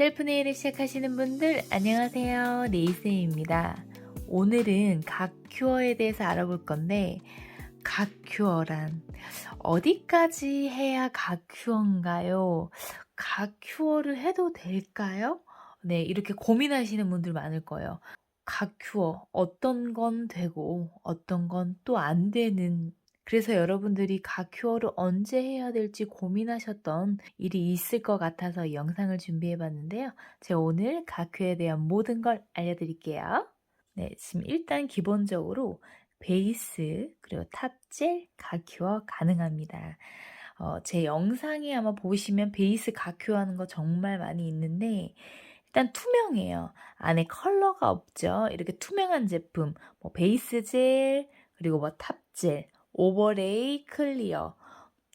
셀프 네일을 시작하시는 분들 안녕하세요. 네이쌤입니다. 오늘은 각 큐어에 대해서 알아볼 건데 각 큐어란 어디까지 해야 각 큐어인가요? 각 큐어를 해도 될까요? 네, 이렇게 고민하시는 분들 많을 거예요. 각 큐어 어떤 건 되고 어떤 건 또 안 되는 그래서 여러분들이 각큐어를 언제 해야 될지 고민하셨던 일이 있을 것 같아서 이 영상을 준비해 봤는데요. 제가 오늘 각큐에 대한 모든 걸 알려드릴게요. 네, 지금 일단 기본적으로 베이스 그리고 탑젤 각큐어 가능합니다. 어, 제 영상에 아마 보시면 베이스 각큐어 하는 거 정말 많이 있는데 일단 투명해요. 안에 컬러가 없죠. 이렇게 투명한 제품, 뭐 베이스 젤, 그리고 뭐 탑젤, 오버레이 클리어,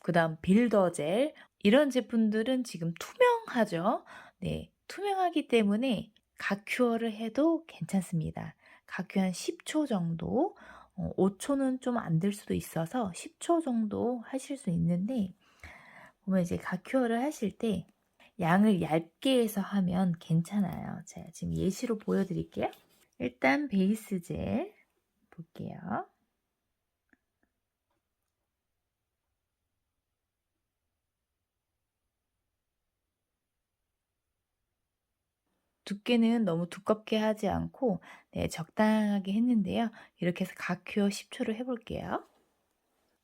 그 다음 빌더 젤, 이런 제품들은 지금 투명하죠. 네, 투명하기 때문에 각큐어를 해도 괜찮습니다. 각큐 한 10초 정도, 어, 5초는 좀 안 될 수도 있어서 10초 정도 하실 수 있는데, 보면 이제 각큐어를 하실 때 양을 얇게 해서 하면 괜찮아요. 제가 지금 예시로 보여드릴게요. 일단 베이스 젤 볼게요. 두께는 너무 두껍게 하지 않고 네, 적당하게 했는데요. 이렇게 해서 각 큐어 10초를 해볼게요.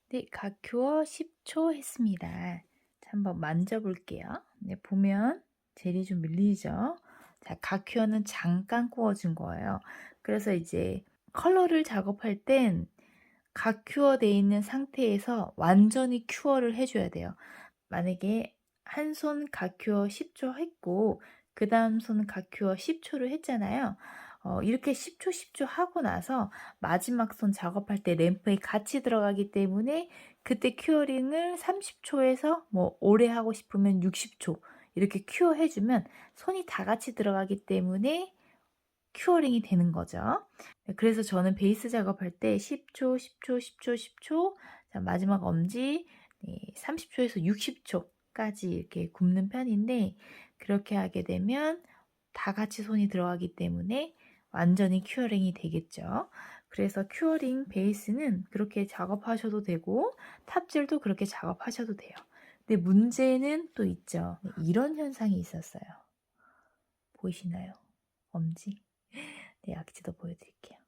네, 각 큐어 10초 했습니다. 자, 한번 만져볼게요. 네, 보면 젤이 좀 밀리죠. 자, 각 큐어는 잠깐 구워준 거예요. 그래서 이제 컬러를 작업할 땐 각 큐어 돼 있는 상태에서 완전히 큐어를 해줘야 돼요. 만약에 한 손 각 큐어 10초 했고 그 다음 손 각큐어 10초를 했잖아요. 어, 이렇게 10초 10초 하고 나서 마지막 손 작업할 때 램프에 같이 들어가기 때문에 그때 큐어링을 30초에서 뭐 오래 하고 싶으면 60초 이렇게 큐어 해주면 손이 다 같이 들어가기 때문에 큐어링이 되는 거죠. 네, 그래서 저는 베이스 작업할 때 10초, 10초, 10초, 10초, 자, 마지막 엄지 네, 30초에서 60초까지 이렇게 굽는 편인데 그렇게 하게 되면 다 같이 손이 들어가기 때문에 완전히 큐어링이 되겠죠. 그래서 큐어링 베이스는 그렇게 작업하셔도 되고 탑젤도 그렇게 작업하셔도 돼요. 근데 문제는 또 있죠. 이런 현상이 있었어요. 보이시나요? 엄지? 네, 약지도 보여드릴게요.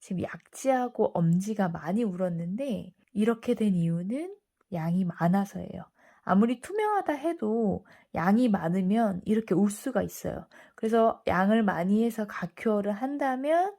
지금 약지하고 엄지가 많이 울었는데 이렇게 된 이유는 양이 많아서예요. 아무리 투명하다 해도 양이 많으면 이렇게 울 수가 있어요. 그래서 양을 많이 해서 각큐어를 한다면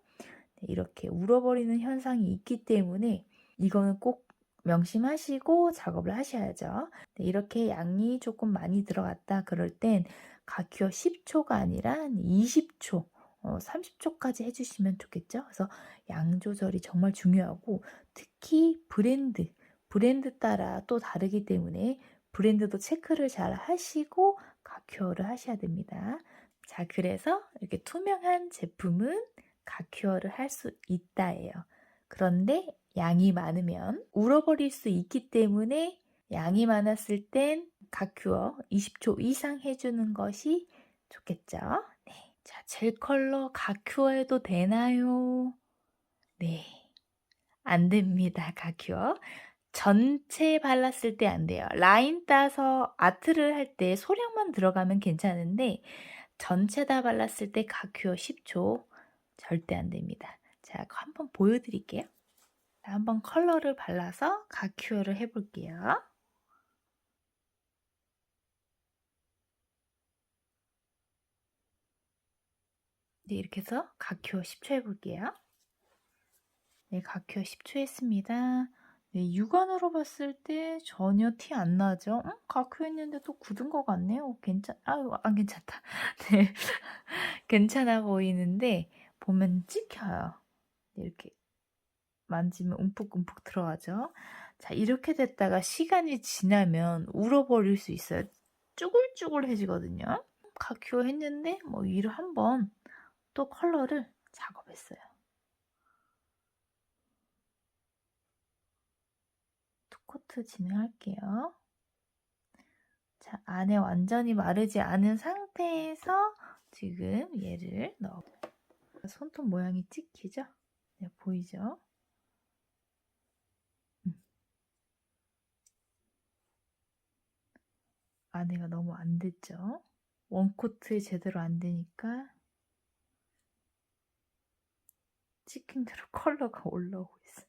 이렇게 울어버리는 현상이 있기 때문에 이거는 꼭 명심하시고 작업을 하셔야죠. 이렇게 양이 조금 많이 들어갔다 그럴 땐 각큐어 10초가 아니라 20초, 30초까지 해주시면 좋겠죠. 그래서 양 조절이 정말 중요하고 특히 브랜드, 브랜드 따라 또 다르기 때문에 브랜드도 체크를 잘 하시고 각큐어를 하셔야 됩니다. 자, 그래서 이렇게 투명한 제품은 각큐어를 할 수 있다예요. 그런데 양이 많으면 울어버릴 수 있기 때문에 양이 많았을 땐 각큐어 20초 이상 해주는 것이 좋겠죠. 네. 자, 젤 컬러 각큐어 해도 되나요? 네. 안 됩니다, 각큐어. 전체 발랐을 때 안 돼요. 라인 따서 아트를 할 때 소량만 들어가면 괜찮은데 전체 다 발랐을 때 각큐어 10초 절대 안 됩니다. 자, 한번 보여드릴게요. 한번 컬러를 발라서 각큐어를 해볼게요. 네, 이렇게 해서 각큐어 10초 해볼게요. 네, 각큐어 10초 했습니다. 네, 육안으로 봤을 때 전혀 티 안 나죠? 응? 각큐 했는데 또 굳은 것 같네요. 괜찮, 아유, 안 괜찮다. 네, 괜찮아 보이는데, 보면 찍혀요. 이렇게 만지면 움푹움푹 들어가죠. 자, 이렇게 됐다가 시간이 지나면 울어버릴 수 있어요. 쭈글쭈글해지거든요. 각큐어 했는데, 뭐, 위로 한번 또 컬러를 작업했어요. 투 코트 진행할게요. 자, 안에 완전히 마르지 않은 상태에서 지금 얘를 넣어. 손톱 모양이 찍히죠? 네, 보이죠? 음. 안에가 너무 안 됐죠? 원코트에 제대로 안 되니까 찍힌 대로 컬러가 올라오고 있어요.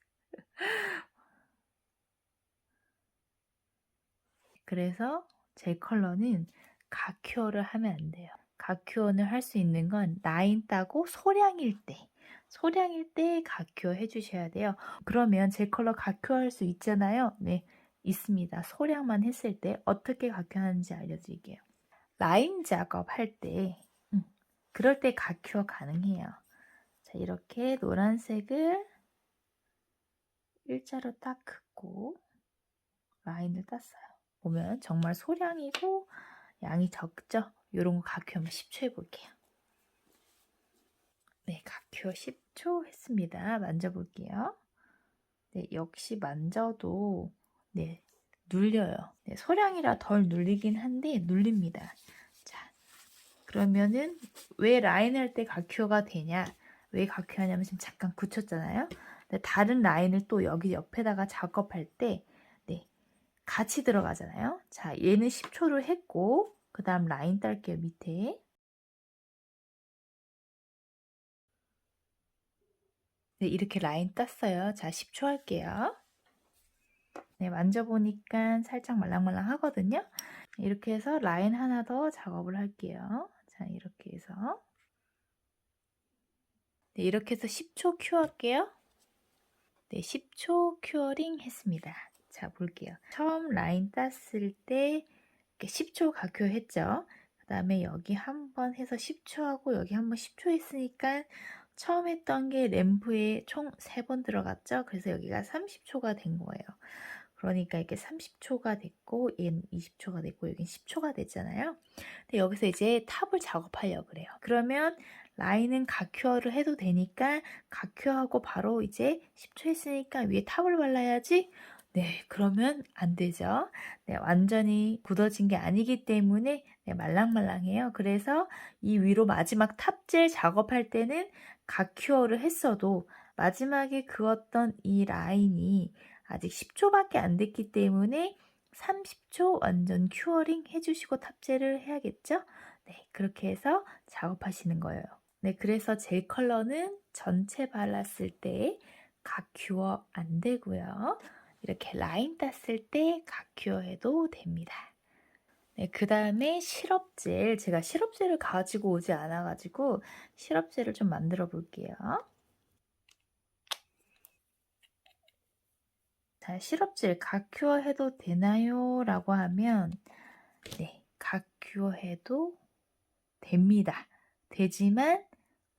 그래서 제 컬러는 가큐어를 하면 안 돼요. 가큐어를 할수 있는 건 라인 따고 소량일 때, 소량일 때 가큐어 해주셔야 돼요. 그러면 제 컬러 가큐어 할 수 있잖아요. 네, 있습니다. 소량만 했을 때 어떻게 가큐하는지 알려드릴게요. 라인 작업할 때, 음, 그럴 때 가큐어 가능해요. 자, 이렇게 노란색을 일자로 딱 긋고 라인을 땄어요. 보면 정말 소량이고 양이 적죠? 이런 거 한번 10초 해볼게요. 네, 가큐 10초 했습니다. 만져볼게요. 네, 역시 만져도 네, 눌려요. 네, 소량이라 덜 눌리긴 한데 눌립니다. 자, 그러면은 왜 라인 할때 가큐어가 되냐? 왜 가큐 하냐면 지금 잠깐 굳혔잖아요. 다른 라인을 또 여기 옆에다가 작업할 때 네, 같이 들어가잖아요. 자, 얘는 10초를 했고 그 다음 라인 딸게요, 밑에. 네, 이렇게 라인 땄어요. 자, 10초 할게요. 네, 만져보니까 살짝 말랑말랑 하거든요. 이렇게 해서 라인 하나 더 작업을 할게요. 자, 이렇게 해서. 네, 이렇게 해서 10초 큐 할게요. 네, 10초 큐어링 했습니다. 자, 볼게요. 처음 라인 땄을 때 이렇게 10초 가큐 했죠. 그 다음에 여기 한 번 해서 10초 하고 여기 한 번 10초 했으니까 처음 했던 게 램프에 총 3번 들어갔죠. 그래서 여기가 30초가 된 거예요. 그러니까 이렇게 30초가 됐고 얘는 20초가 됐고 여긴 10초가 됐잖아요. 근데 여기서 이제 탑을 작업하려고 그래요. 그러면 라인은 가큐어를 해도 되니까 가큐어하고 바로 이제 10초 했으니까 위에 탑을 발라야지 네, 그러면 안 되죠. 네, 완전히 굳어진 게 아니기 때문에 네, 말랑말랑해요. 그래서 이 위로 마지막 탑재 작업할 때는 가큐어를 했어도 마지막에 그었던 이 라인이 아직 10초밖에 안 됐기 때문에 30초 완전 큐어링 해주시고 탑재를 해야겠죠? 네, 그렇게 해서 작업하시는 거예요. 네, 그래서 젤 컬러는 전체 발랐을 때 가큐어 안 되고요. 이렇게 라인 땄을 때 가큐어 해도 됩니다. 네, 그 다음에 시럽젤. 제가 시럽젤을 가지고 오지 않아가지고 시럽젤을 좀 만들어 볼게요. 자, 시럽젤 가큐어 해도 되나요? 라고 하면 네, 가큐어 해도 됩니다. 되지만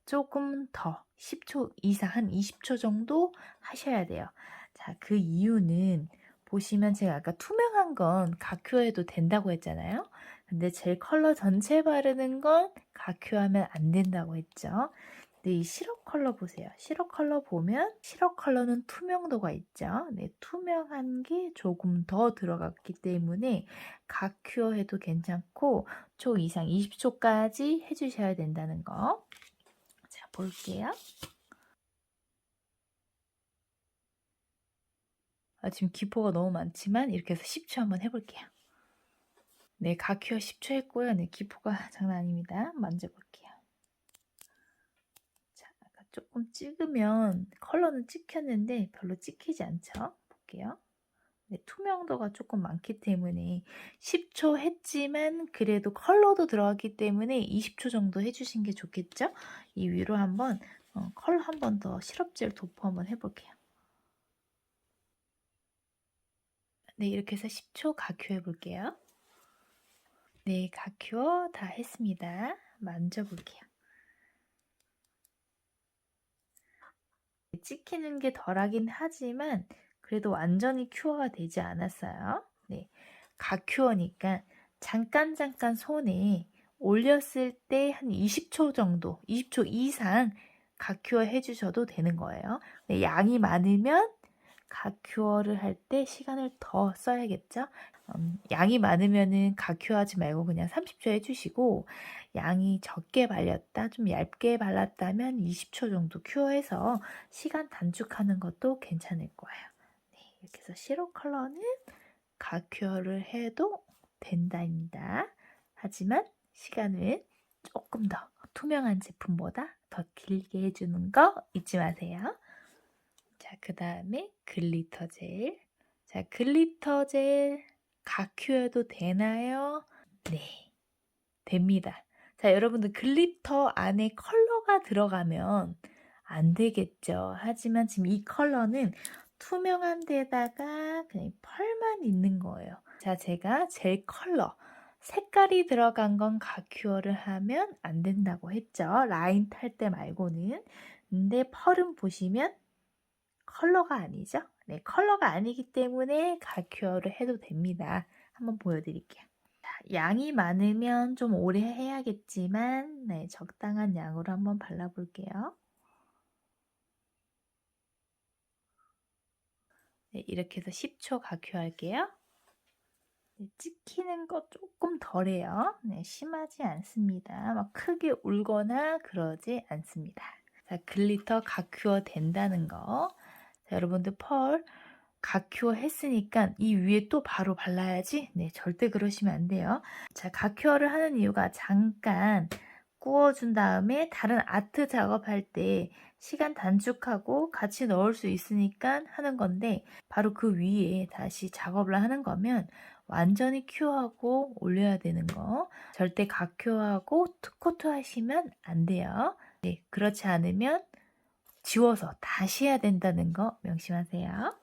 조금 더 10초 이상 한 20초 정도 하셔야 돼요. 자, 그 이유는 보시면 제가 아까 투명한 건 가큐어해도 된다고 했잖아요. 근데 젤 컬러 전체 바르는 건 가큐하면 안 된다고 했죠. 근데 이 시럽 컬러 보세요. 시럽 컬러 보면 시럽 컬러는 투명도가 있죠. 네, 투명한 게 조금 더 들어갔기 때문에 가큐어 해도 괜찮고 초 이상 20초까지 해주셔야 된다는 거. 자, 볼게요. 아, 지금 기포가 너무 많지만 이렇게 해서 10초 한번 해볼게요. 네, 가큐어 10초 했고요. 네, 기포가 장난 아닙니다. 만져볼게요. 자, 아까 조금 찍으면 컬러는 찍혔는데 별로 찍히지 않죠? 볼게요. 네, 투명도가 조금 많기 때문에 10초 했지만 그래도 컬러도 들어갔기 때문에 20초 정도 해주신 게 좋겠죠? 이 위로 한번 어, 컬러 한 번 더 시럽젤 도포 한번 해볼게요. 네, 이렇게 해서 10초 가큐어 해볼게요. 네, 가큐어 다 했습니다. 만져볼게요. 찍히는 게 덜하긴 하지만 그래도 완전히 큐어가 되지 않았어요. 네, 가큐어니까 잠깐 잠깐 손에 올렸을 때 한 20초 정도, 20초 이상 가큐어 해주셔도 되는 거예요. 네, 양이 많으면 가큐어를 할 때 시간을 더 써야겠죠? 음, 양이 많으면은 가큐하지 말고 그냥 30초 해주시고 양이 적게 발렸다, 좀 얇게 발랐다면 20초 정도 큐어해서 시간 단축하는 것도 괜찮을 거예요. 네, 이렇게 해서 시럽 컬러는 가큐어를 해도 된다입니다. 하지만 시간을 조금 더 투명한 제품보다 더 길게 해주는 거 잊지 마세요. 자, 그 다음에 글리터 젤. 자, 글리터 젤 가큐어도 되나요? 네, 됩니다. 자, 여러분들 글리터 안에 컬러가 들어가면 안 되겠죠. 하지만 지금 이 컬러는 투명한 데다가 그냥 펄만 있는 거예요. 자, 제가 젤 컬러 색깔이 들어간 건 가큐어를 하면 안 된다고 했죠. 라인 탈 때 말고는. 근데 펄은 보시면 컬러가 아니죠. 네, 컬러가 아니기 때문에 가큐어를 해도 됩니다. 한번 보여드릴게요. 자, 양이 많으면 좀 오래 해야겠지만 네, 적당한 양으로 한번 발라볼게요. 네, 이렇게 해서 10초 가큐할게요. 네, 찍히는 거 조금 덜해요. 네, 심하지 않습니다. 막 크게 울거나 그러지 않습니다. 자, 글리터 가큐어 된다는 거. 자, 여러분들 펄 가큐어 했으니까 이 위에 또 바로 발라야지? 네, 절대 그러시면 안 돼요. 자, 가큐어를 하는 이유가 잠깐 구워준 다음에 다른 아트 작업할 때 시간 단축하고 같이 넣을 수 있으니까 하는 건데 바로 그 위에 다시 작업을 하는 거면 완전히 큐어하고 올려야 되는 거 절대 가큐어하고 투코트 하시면 안 돼요. 네, 그렇지 않으면 지워서 다시 해야 된다는 거 명심하세요.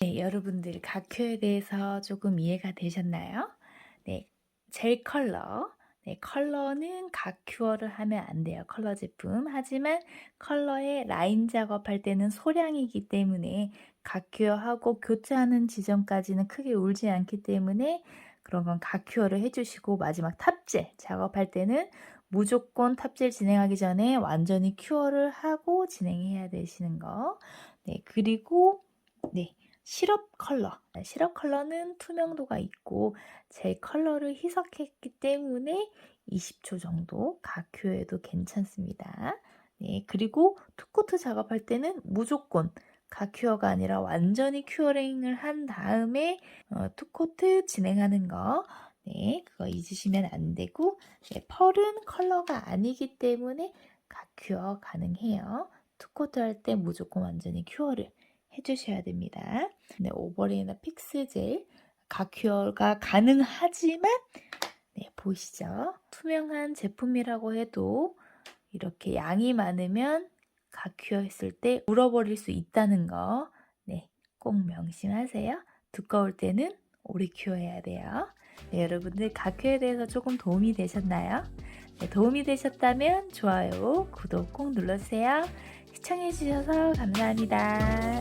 네, 여러분들 가큐에 대해서 조금 이해가 되셨나요? 네, 젤 컬러. 네, 컬러는 가큐어를 하면 안 돼요. 컬러 제품. 하지만 컬러의 라인 작업할 때는 소량이기 때문에 가큐어하고 교체하는 지점까지는 크게 울지 않기 때문에 그런 건 가큐어를 해주시고 마지막 탑젤 작업할 때는 무조건 탑젤 진행하기 전에 완전히 큐어를 하고 진행해야 되시는 거. 네, 그리고 네, 시럽 컬러. 시럽 컬러는 투명도가 있고 제 컬러를 희석했기 때문에 20초 정도 가큐어해도 괜찮습니다. 네, 그리고 투코트 작업할 때는 무조건 가큐어가 아니라 완전히 큐어링을 한 다음에 어, 투코트 진행하는 거. 네, 그거 잊으시면 안 되고 네, 펄은 컬러가 아니기 때문에 가큐어 가능해요. 투코트 할 때 무조건 완전히 큐어를 해주셔야 됩니다. 네, 오버레이나 픽스젤 가큐어가 가능하지만 네, 보이시죠? 투명한 제품이라고 해도 이렇게 양이 많으면 가큐어 했을 때 울어버릴 수 있다는 거, 네, 꼭 명심하세요. 두꺼울 때는 오래 큐어해야 돼요. 네, 여러분들 가큐에 대해서 조금 도움이 되셨나요? 네, 도움이 되셨다면 좋아요, 구독 꼭 눌러주세요. 시청해주셔서 감사합니다.